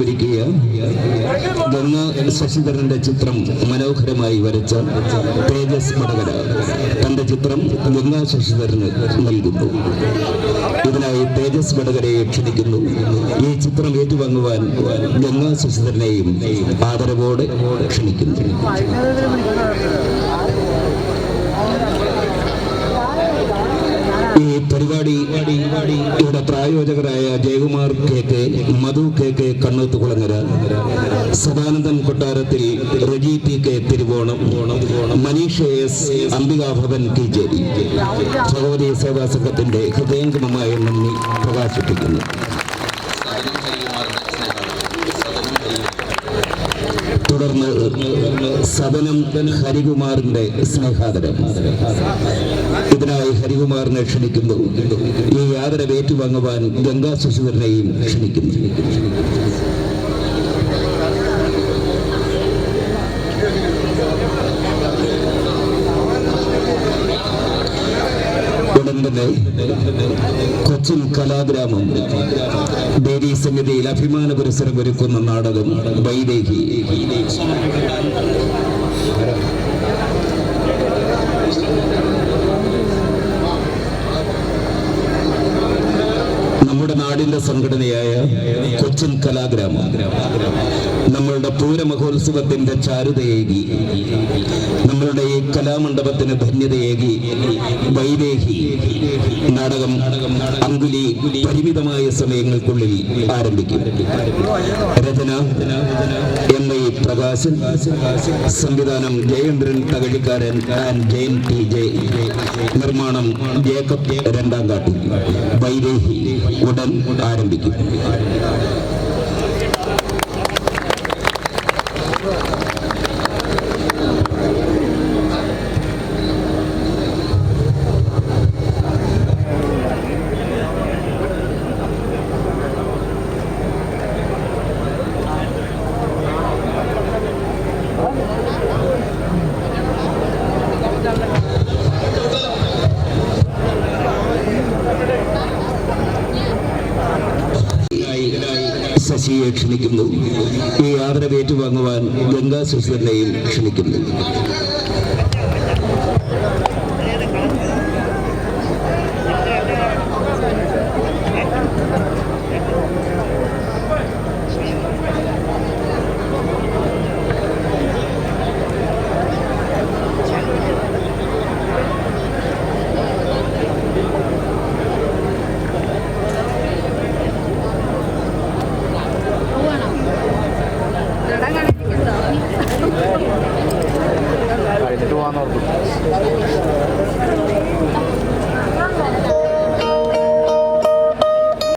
ഒരുക്കിയ ഗംഗ ശശിധരന്റെ ചിത്രം മനോഹരമായി വരച്ച തേജസ് മടകര. തന്റെ ചിത്രം ഗംഗാ ശശിധരന് നൽകുന്നു. ഇതിനായി തേജസ് വടകരയെ ക്ഷണിക്കുന്നു. ഈ ചിത്രം ഏറ്റുവാങ്ങുവാൻ ഗംഗാ ശശിധരനെയും ആദരവോടെ ക്ഷണിക്കുന്നു. ഈ പരിപാടി ഇവിടെ പ്രായോജകരായ Jayakumar K K Madhu K K Kannooth Kulangara Sadanandan കൊട്ടാരത്തിൽ Reji T K Thiruvonam Maneesha S Ambikabhavan Keecheri സഹോദരി സേവാ സംഘത്തിന്റെ ഹൃദയംഗമമായ നന്ദി പ്രകാശിപ്പിക്കുന്നു. തുടർന്ന് സദനം ഹരികുമാറിന്റെ സ്നേഹാദരം. ഇതിനായി ഹരികുമാറിനെ ക്ഷണിക്കുന്നു. ഈ ആദരവ് ഏറ്റുവാങ്ങുവാൻ ഗംഗാ ശശിധരനെയും ക്ഷണിക്കുന്നു. ഉടൻ തന്നെ കൊച്ചിൻ കലാഗ്രാമം. ദേവീ സമിതിയിൽ അഭിമാന പുരസ്സരം ഒരുക്കുന്ന നാടകം വൈദേഹി. നമ്മുടെ നാടിന്റെ സംഘടനയായ കൊച്ചിൻ കലാഗ്രാമം. നമ്മളുടെ പൂരമഹോത്സവത്തിന്റെ ചാരുതയേകി നമ്മളുടെ ഈ കലാമണ്ഡപത്തിന് ധന്യതയേകി വൈദേഹി നാടകം അങ്കുലി പരിമിതമായ സമയങ്ങൾക്കുള്ളിൽ ആരംഭിക്കും. രചന എം ഐ പ്രകാശൻ സംവിധാനം ജയേന്ദ്രൻ തകഴിക്കാരൻ ആൻഡ് ജയൻ ടി ജെ. നിർമ്മാണം ജേക്കബ് രണ്ടാം കാട്ടി വൈദേഹി ഉടൻ ആരംഭിക്കും. ശശിയെ ക്ഷണിക്കുന്നു. ഈ ആദരവേറ്റുവാങ്ങുവാൻ ഗംഗാ ശശിധരനെയും ക്ഷണിക്കുന്നു. ありがとう。